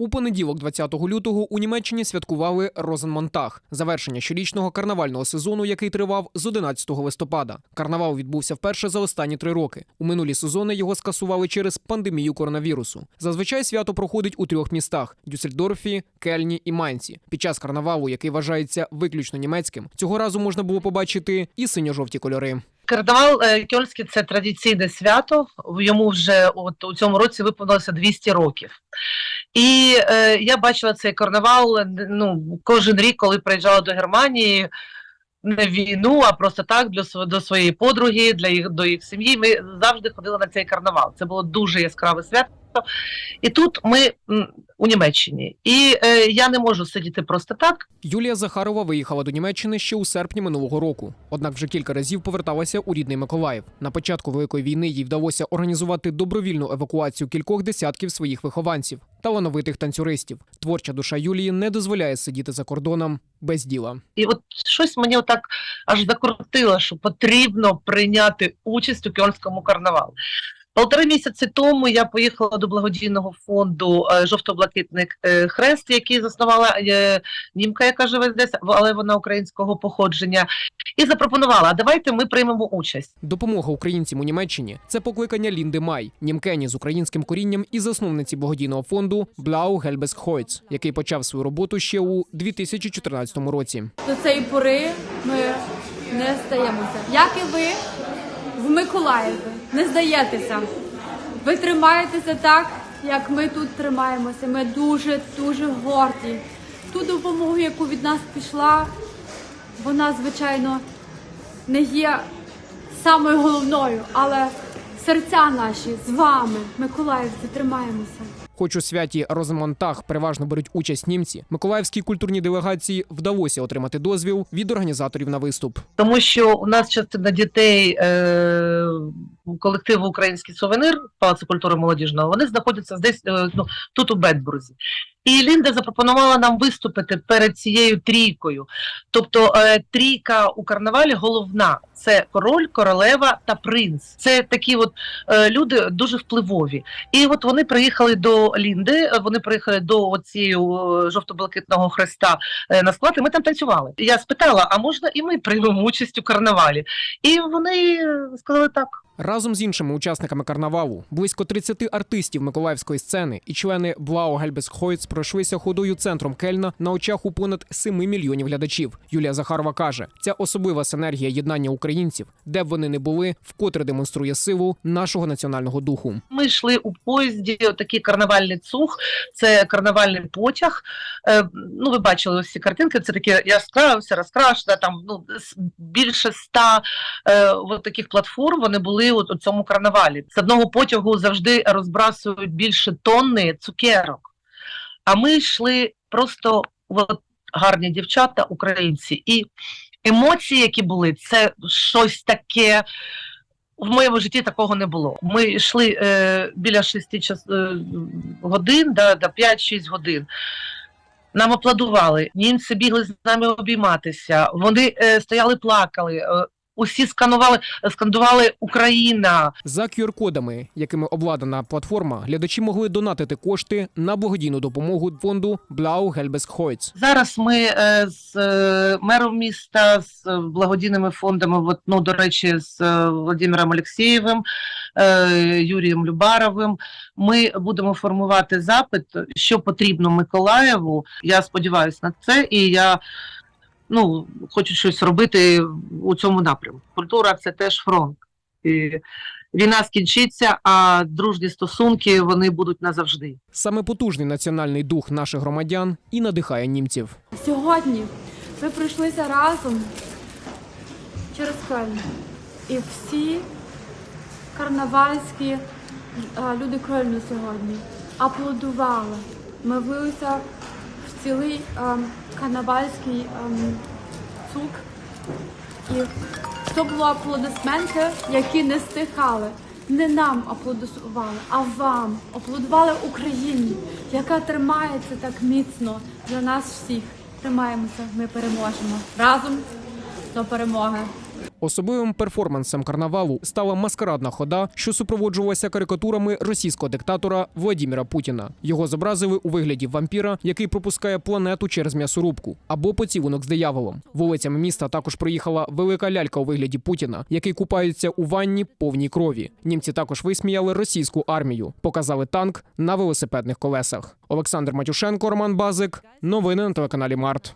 У понеділок, 20 лютого, у Німеччині святкували Розенмонтаг – завершення щорічного карнавального сезону, який тривав з 11 листопада. Карнавал відбувся вперше за останні три роки. У минулі сезони його скасували через пандемію коронавірусу. Зазвичай свято проходить у трьох містах: Дюссельдорфі, Кельні і Майнці. Під час карнавалу, який вважається виключно німецьким, цього разу можна було побачити і синьо-жовті кольори. Карнавал е, Кьольський це традиційне свято. Йому вже от у цьому році виповнилося 200 років. І е, я бачила цей карнавал ну, кожен рік, коли приїжджала до Германії. Не війну, а просто так для до своєї подруги, для їх до їх сім'ї. Ми завжди ходили на цей карнавал. Це було дуже яскраве свято. І тут ми у Німеччині. І е, я не можу сидіти просто так. Юлія Захарова виїхала до Німеччини ще у серпні минулого року. Однак вже кілька разів поверталася у рідний Миколаїв. На початку великої війни їй вдалося організувати добровільну евакуацію кількох десятків своїх вихованців, талановитих танцюристів. Творча душа Юлії не дозволяє сидіти за кордоном без діла. І от щось мені отак аж закрутило, що потрібно прийняти участь у Кьольському карнавалі. Полтори місяці тому я поїхала до благодійного фонду е, Жовто-блакитний е, хрест, який заснувала е, німка, яка живе здесь, але вона українського походження, і запропонувала: давайте ми приймемо участь. Допомога українцям у Німеччині це покликання Лінди Май, німкені з українським корінням і засновниці благодійного фонду Blau Helbes Kreuz, який почав свою роботу ще у 2014 році. до цієї пори ми не здаємося. Як і ви в Миколаєві, не здаєтеся. Ви тримаєтеся так, як ми тут тримаємося. Ми дуже дуже горді. Ту допомогу, яку від нас пішла, вона звичайно не є самою головною, але серця наші з вами, миколаївці, тримаємося. Хоч у святі Розмонтах переважно беруть участь німці, миколаївській культурній делегації вдалося отримати дозвіл від організаторів на виступ. Тому що у нас частина дітей е, колективу Український сувенир Палацу культури молодіжного, вони знаходяться десь е, ну, тут у Бетбурзі. І Лінда запропонувала нам виступити перед цією трійкою. Тобто е, трійка у карнавалі головна це король, королева та принц. Це такі от е, люди дуже впливові. І от вони приїхали до Лінди, вони приїхали до цієї жовто-блакитного хреста на склад, і ми там танцювали. Я спитала, а можна і ми приймемо участь у карнавалі? І вони сказали так. Разом з іншими учасниками карнавалу близько 30 артистів миколаївської сцени і члени Блау Гельбесхойц пройшлися ходою центром Кельна на очах у понад 7 мільйонів глядачів. Юлія Захарова каже, ця особлива синергія єднання українців, де б вони не були, вкотре демонструє силу нашого національного духу. Ми йшли у поїзді, такий карнавальний цух, це карнавальний потяг. Е, ну, ви бачили ось ці картинки, це таке яскраве, все розкрашено, там ну, більше ста е, таких платформ вони були от у цьому карнавалі. З одного потягу завжди розбрасують більше тонни цукерок. А ми йшли просто от, гарні дівчата, українці. І емоції, які були, це щось таке. В моєму житті такого не було. Ми йшли е, біля 6 час, е, годин, да, да, 5-6 годин. Нам аплодували, німці бігли з нами обійматися. Вони е, стояли, плакали. Е, усі сканували, скандували Україна. За QR-кодами, якими обладнана платформа, глядачі могли донатити кошти на благодійну допомогу фонду Blau Helbes Зараз ми е, з е, мером міста, з е, благодійними фондами, от, ну, до речі, з е, Владимиром Олексєєвим, е, Юрієм Любаровим. Ми будемо формувати запит, що потрібно Миколаєву. Я сподіваюся на це, і я ну, хочу щось робити у цьому напрямку. Культура це теж фронт. І війна скінчиться, а дружні стосунки вони будуть назавжди. Саме потужний національний дух наших громадян і надихає німців. Сьогодні ми пройшлися разом через Кельн. І всі карнавальські е, люди Кельну сьогодні аплодували. Ми влилися в цілий ем, карнавальський ем, цук. І це були аплодисменти, які не стихали. Не нам аплодували, а вам. Аплодували Україні, яка тримається так міцно для нас всіх. Тримаємося, ми переможемо разом до перемоги. Особливим перформансом карнавалу стала маскарадна хода, що супроводжувалася карикатурами російського диктатора Владіміра Путіна. Його зобразили у вигляді вампіра, який пропускає планету через м'ясорубку, або поцілунок з дияволом. Вулицями міста також проїхала велика лялька у вигляді Путіна, який купається у ванні повній крові. Німці також висміяли російську армію, показали танк на велосипедних колесах. Олександр Матюшенко, Роман Базик. Новини на телеканалі Март.